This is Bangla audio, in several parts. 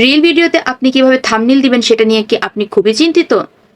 রিল ভিডিওতে আপনি কীভাবে থামনিল দিবেন সেটা নিয়ে কি আপনি খুবই চিন্তিত?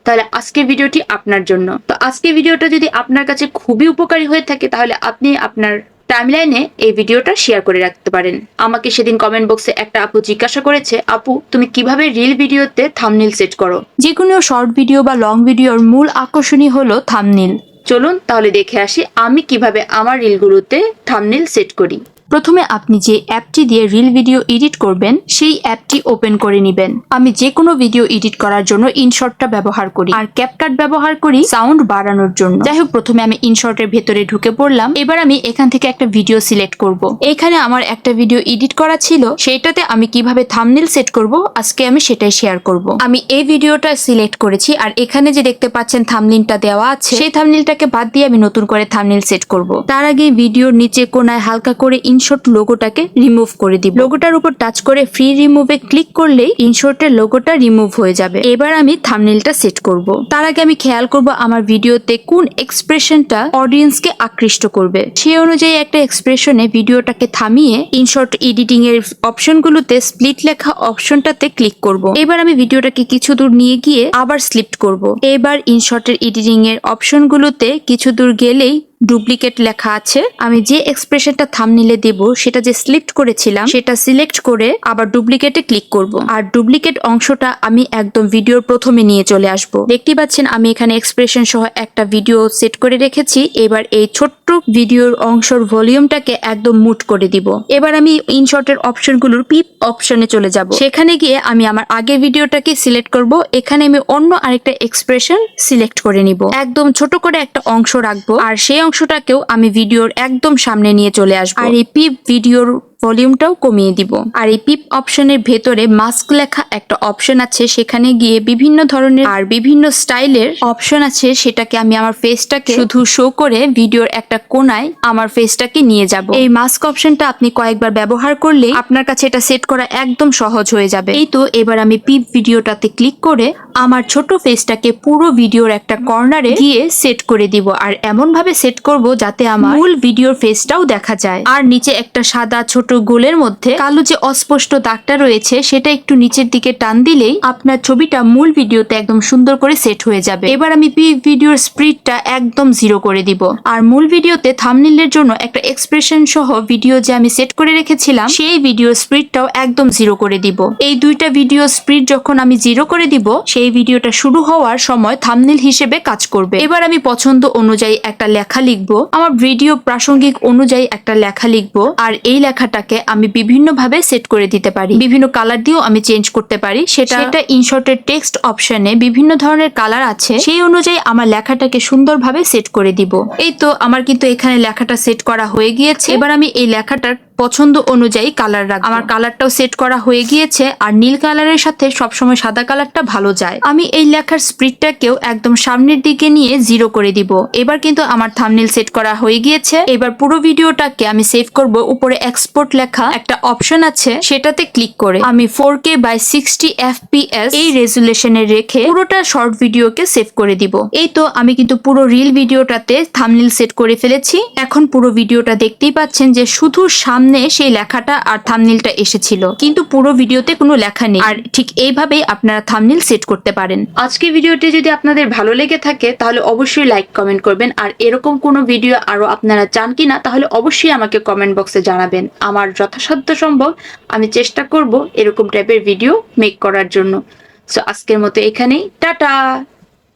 তাহলে আজকের ভিডিওটি আপনার জন্য। তো আজকের ভিডিওটা যদি আপনার কাছে খুবই উপকারী হয়ে থাকে, তাহলে আপনি আপনার টাইমলাইনে এই ভিডিওটা শেয়ার করে রাখতে পারেন। আমাকে সেদিন কমেন্ট বক্সে একটা আপু জিজ্ঞাসা করেছে, আপু, তুমি কীভাবে রিল ভিডিওতে থামনিল সেট করো? যে কোনো শর্ট ভিডিও বা লং ভিডিওর মূল আকর্ষণই হলো থামনিল চলুন তাহলে দেখে আসি আমি কীভাবে আমার রিলগুলোতে থামনিল সেট করি। প্রথমে আপনি যে অ্যাপটি দিয়ে রিল ভিডিও এডিট করবেন, সেই অ্যাপটি ওপেন করে নেবেন। আমি যে কোনো ভিডিও এডিট করার জন্য ইনশর্টটা ব্যবহার করি আর ক্যাপকাট ব্যবহার করি সাউন্ড বাড়ানোর জন্য। যাই হোক প্রথমে আমি ইনশর্টের ভেতরে ঢুকে পড়লাম। এবার আমি এখান থেকে একটা ভিডিও সিলেক্ট করব। এখানে আমার একটা ভিডিও এডিট করা ছিল। সেটাতে আমি কীভাবে থামনিল সেট করব, আজকে আমি সেটাই শেয়ার করব। আমি এই ভিডিওটা সিলেক্ট করেছি আর এখানে যে দেখতে পাচ্ছেন থামনিলটা দেওয়া আছে, সেই থামনিলটাকে বাদ দিয়ে আমি নতুন করে থামনিল সেট করব। তার আগে ভিডিওর নিচে কোনায় হালকা করে ইনশর্ট লোগোটাকে রিমুভ করে দিব। লোগোটার উপর টাচ করে ফ্রি রিমুভে ক্লিক করলেই ইনশর্টের লোগোটা রিমুভ হয়ে যাবে। এবার আমি থামনেলটা সেট করব। তার আগে আমি খেয়াল করব আমার ভিডিওতে কোন এক্সপ্রেশনটা অডিয়েন্সকে আকৃষ্ট করবে। সেই অনুযায়ী একটা এক্সপ্রেশনে ভিডিওটাকে থামিয়ে ইনশর্ট এডিটিং এর অপশনগুলোতে স্প্লিট লেখা অপশনটাতে ক্লিক করব। এবার আমি ভিডিওটাকে কিছু দূর নিয়ে গিয়ে আবার স্লিপ্ট করব। এবার ইনশর্টের এডিটিং এর অপশনগুলোতে কিছু দূর গেলেই ডুপ্লিকেট লেখা আছে। আমি যে এক্সপ্রেশনটা থামনিলে দেব, সেটা যে সিলেক্ট করেছিলাম, সেটা সিলেক্ট করে আবার ডুপ্লিকেটে ক্লিক করব। আর ডুপ্লিকেট অংশটা আমি একদম ভিডিওর প্রথমে নিয়ে চলে আসব। দেখতে পাচ্ছেন, আমি এখানে এক্সপ্রেশন সহ একটা ভিডিও সেট করে রেখেছি। এবার এই ছোট্ট ভিডিওর অংশর ভলিউমটাকে একদম মুট করে দিব। এবার আমি ইনশর্টের অপশনগুলোর পিপ অপশনে চলে যাব। সেখানে গিয়ে আমি আমার আগের ভিডিওটাকে সিলেক্ট করব। এখানে আমি অন্য আরেকটা এক্সপ্রেশন সিলেক্ট করে নিব। একদম ছোট করে একটা অংশ রাখব। আর সেই অংশটাকেও আমি ভিডিওর একদম সামনে নিয়ে চলে আসব। আর এই পিপ ভিডিওর ভলিউমটাও কমিয়ে দিব। আর এই পিপ অপশনের ভেতরে মাস্ক লেখা একটা অপশন আছে, সেখানে গিয়ে বিভিন্ন ধরনের আর বিভিন্ন স্টাইলের অপশন আছে, সেটাকে আমি আমার ফেসটাকে শুধু শো করে ভিডিওর একটা কোনায় আমার ফেসটাকে নিয়ে যাব। এই মাস্ক অপশনটা আপনি কয়েকবার ব্যবহার করলে আপনার কাছে এটা সেট করা একদম সহজ হয়ে যাবে। এই তো এবার আমি পিপ ভিডিওটাতে ক্লিক করে আমার ছোট ফেসটাকে পুরো ভিডিওর একটা কর্নারে গিয়ে সেট করে দিব। আর এমন ভাবে সেট করব যাতে আমার মূল ভিডিওর ফেসটাও দেখা যায়। আর নিচে একটা সাদা ছোট গোলের মধ্যে কালো যে অস্পষ্ট দাগটা রয়েছে, সেটা একটু নিচের দিকে টান দিলেই আপনার ছবিটা মূল ভিডিওতে একদম সুন্দর করে সেট হয়ে যাবে। এবার আমি পি ভিডিওর স্পিডটা একদম জিরো করে দিব। আর মূল ভিডিওতে থামনিলের জন্য একটা এক্সপ্রেশন সহ ভিডিও যে আমি সেট করে রেখেছিলাম, সেই ভিডিও স্পিডটাও একদম জিরো করে দিব। এই দুইটা ভিডিও স্পিড যখন আমি জিরো করে দিব, সেই ভিডিওটা শুরু হওয়ার সময় থামনিল হিসেবে কাজ করবে। এবার আমি পছন্দ অনুযায়ী একটা লেখা লিখব। আমার ভিডিও প্রাসঙ্গিক অনুযায়ী একটা লেখা লিখব। আর এই লেখাটাকে আমি বিভিন্নভাবে সেট করে দিতে পারি। বিভিন্ন কালার দিয়েও আমি চেঞ্জ করতে পারি। সেটা একটা ইনশর্টের টেক্সট অপশনে বিভিন্ন ধরনের কালার আছে। সেই অনুযায়ী আমার লেখাটাকে সুন্দরভাবে সেট করে দিব। এই তো আমার কিন্তু এখানে লেখাটা সেট করা হয়ে গিয়েছে। এবার আমি এই লেখাটার পছন্দ অনুযায়ী কালার রাখব। আমার কালারটাও সেট করা হয়ে গিয়েছে আর নীল কালারের সাথে সবসময় সাদা কালারটা ভালো যায়। আমি এই লেখার স্প্রিডটাকেও একদম সামনের দিকে নিয়ে জিরো করে দিব। এবার কিন্তু আমার থামনেল সেট করা হয়ে গিয়েছে। এবার পুরো ভিডিওটাকে আমি সেভ করব উপরে এক্সপোর্ট লেখা একটা অপশন আছে, সেটাতে ক্লিক করে। আমি four K by sixty FPS এই রেজুলেশনে রেখে পুরোটা শর্ট ভিডিওকে সেভ করে দিব। এই তো আমি কিন্তু পুরো রিল ভিডিওটাতে থামনেল সেট করে ফেলেছি। এখন পুরো ভিডিওটা দেখতেই পাচ্ছেন যে শুধু সামনে সেই লেখাটা আর থামনিলটা এসেছিল। কিন্তু পুরো ভিডিওতে কোনো লেখা নেই। আর ঠিক এইভাবেই আপনারা থামনিল সেট করতে পারেন। আজকে ভিডিওটি যদি আপনাদের ভালো লেগে থাকে, তাহলে অবশ্যই লাইক কমেন্ট করবেন। আর এরকম কোনো ভিডিও আরও আপনারা চান কিনা তাহলে অবশ্যই আমাকে কমেন্ট বক্সে জানাবেন। আমার যথাসাধ্য সম্ভব আমি চেষ্টা করব এরকম টাইপের ভিডিও মেক করার জন্য। সো আজকের মতো এখানেই। টাটা!